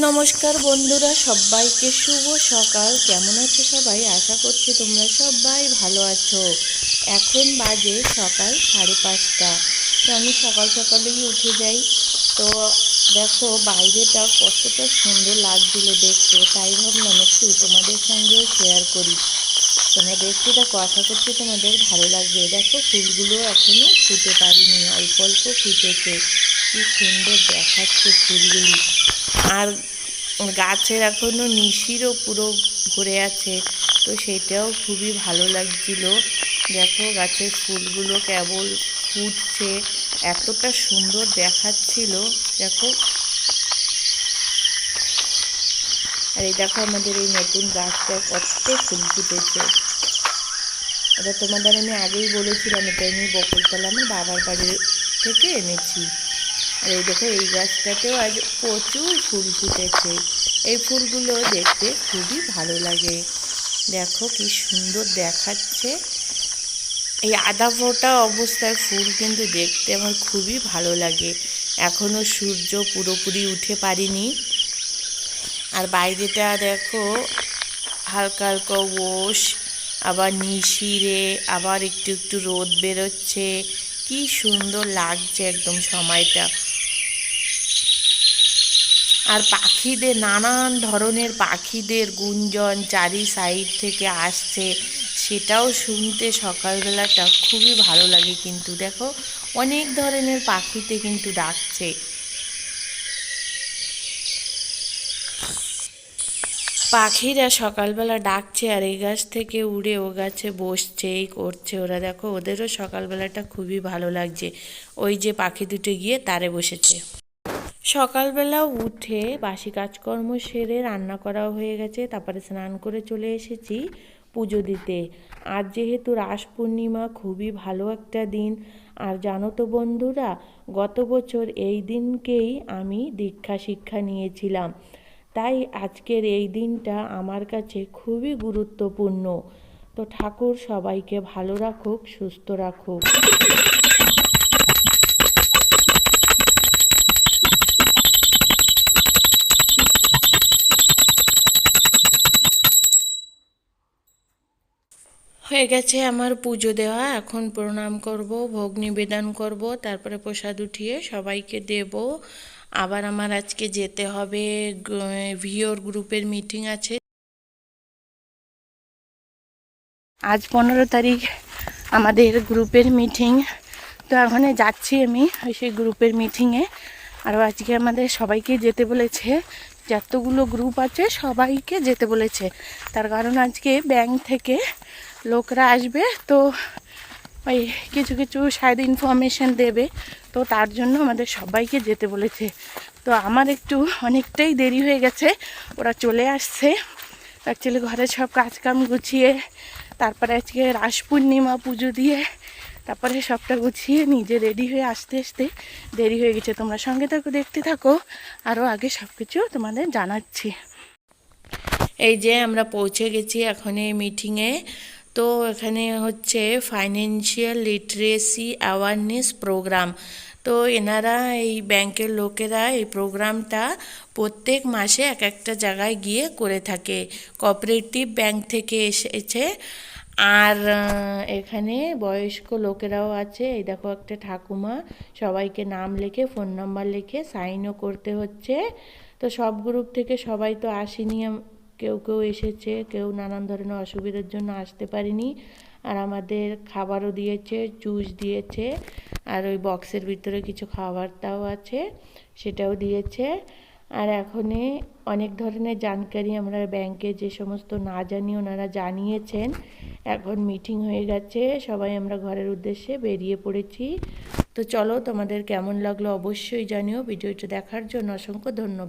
নমস্কার বন্ধুরা, সবাইকে শুভ সকাল। কেমন আছো সবাই? আশা করছি তোমরা সবাই ভালো আছো। এখন বাজে সকাল সাড়ে পাঁচটা। তো আমি সকাল সকালেই উঠে যাই। তো দেখো, বাইরেটা কতটা সুন্দর লাগছিল দেখতে। তাই ভাবলাম একটু তোমাদের সঙ্গেও শেয়ার করি। তোমরা দেখতে দেখো আশা করছি তোমাদের ভালো লাগবে। দেখো, ফুলগুলো এখনও ফুটে পারিনি। অল্প অল্প ফুটেছে। কি সুন্দর দেখাচ্ছে ফুলগুলি। আর গাছের এখনও নিশিরও পুরো ভরে আছে, তো সেটাও খুবই ভালো লাগছিল। দেখো গাছের ফুলগুলো কেবল ফুটছে, এতটা সুন্দর দেখাচ্ছিল, দেখো। আর এই দেখো আমাদের এই নতুন গাছটা কত ফুল ফুটেছে। এটা তোমাদের আমি আগেই বলেছিলাম, এটা আমি বকুলতলা আমার বাবার বাড়ির থেকে এনেছি। আর এই দেখো, এই গাছটাতেও আজ প্রচুর ফুল ফুটেছে। এই ফুলগুলো দেখতে খুবই ভালো লাগে। দেখো কি সুন্দর দেখাচ্ছে। এই আদা ফোটা অবস্থায় ফুল কিন্তু দেখতে আমার খুবই ভালো লাগে। এখনও সূর্য পুরোপুরি উঠে পারিনি আর বাইরেটা দেখো, হালকা হালকা ওষ আবার নিশিরে, আবার একটু একটু রোদ বেরোচ্ছে। কি সুন্দর লাগছে একদম সময়টা। আর পাখিদের, নানান ধরনের পাখিদের গুঞ্জন চারি সাইড থেকে আসছে। সেটাও শুনতে সকালবেলাটা খুবই ভালো লাগে কিন্তু, দেখো, অনেক ধরনের পাখিতে কিন্তু ডাকছে। পাখিরা সকালবেলা ডাকছে আর এই গাছ থেকে উড়ে ও গাছে বসছে, এই করছে ওরা। দেখো, ওদেরও সকালবেলাটা খুবই ভালো লাগছে। ওই যে পাখি দুটো গিয়ে তারে বসেছে। সকালবেলা উঠে বাসি কাজকর্ম সেরে রান্না করা হয়ে গেছে, তারপরে স্নান করে চলে এসেছি পুজো দিতে। আর যেহেতু রাস পূর্ণিমা, খুবই ভালো একটা দিন। আর জানো তো বন্ধুরা, গত বছর এই দিনকেই আমি দীক্ষা শিক্ষা নিয়েছিলাম। তাই আজকের এই দিনটা আমার কাছে খুবই গুরুত্বপূর্ণ। তো ঠাকুর সবাইকে ভালো রাখুক, সুস্থ রাখুক। হয়ে গেছে আমার পুজো দেওয়া। এখন প্রণাম করব, ভোগ নিবেদন করব, তারপরে প্রসাদ উঠিয়ে সবাইকে দেব। আবার আমার আজকে যেতে হবে ভিওর গ্রুপের মিটিং আছে। আজ পনেরো তারিখ আমাদের গ্রুপের মিটিং। তো এখানে যাচ্ছি আমি সেই গ্রুপের মিটিংয়ে আরও আজকে আমাদের সবাইকে যেতে বলেছে। যতগুলো গ্রুপ আছে সবাইকে যেতে বলেছে। তার কারণ আজকে ব্যাংক থেকে লোকরা আসবে, তো ওই কিছু কিছু সাইড ইনফরমেশান দেবে, তো তার জন্য আমাদের সবাইকে যেতে বলেছে। তো আমার একটু অনেকটাই দেরি হয়ে গেছে, ওরা চলে আসছে। অ্যাকচুয়ালি ঘরে সব কাজকাম গুছিয়ে, তারপরে আজকে রাস পূর্ণিমা পুজো দিয়ে, তারপরে সবটা গুছিয়ে নিজে রেডি হয়ে আসতে আসতে দেরি হয়ে গেছে। তোমরা সঙ্গে থাকো, দেখতে থাকো আরও আগে সব কিছু তোমাদের জানাচ্ছি। এই যে আমরা পৌঁছে গেছি এখন এই মিটিংয়ে তো এখানে হচ্ছে ফাইন্যান্সিয়াল লিটারেসি অ্যাওয়ারনেস প্রোগ্রাম তো এনারা এই ব্যাংকের লোকেরা এই প্রোগ্রামটা প্রত্যেক মাসে এক একটা জায়গায় গিয়ে করে থাকে। কোঅপারেটিভ ব্যাংক থেকে এসেছে। আর এখানে বয়স্ক লোকেরাও আছে। এই দেখো একটা ঠাকুমা, সবাইকে নাম লিখে ফোন নাম্বার লিখে সাইনও করতে হচ্ছে। তো সব গ্রুপ থেকে সবাই তো আসেনি কেউ কেউ এসেছে, কেউ নানান ধরনের অসুবিধার জন্য আসতে পারেনি। আর আমাদের খাবারও দিয়েছে জুস দিয়েছে, আর ওই বক্সের ভিতরে কিছু খাবারটাও আছে, সেটাও দিয়েছে। আর এখনে অনেক ধরনের জানকারি আমরা ব্যাংকে যে সমস্ত না জানি ওনারা জানিয়েছেন, এখন মিটিং হয়ে গেছে, সবাই আমরা ঘরের উদ্দেশ্যে বেরিয়ে পড়েছি। তো চলো তোমাদের কেমন লাগল অবশ্যই জানিও, ভিডিওটা দেখার জন্য অসংখ্য ধন্যবাদ।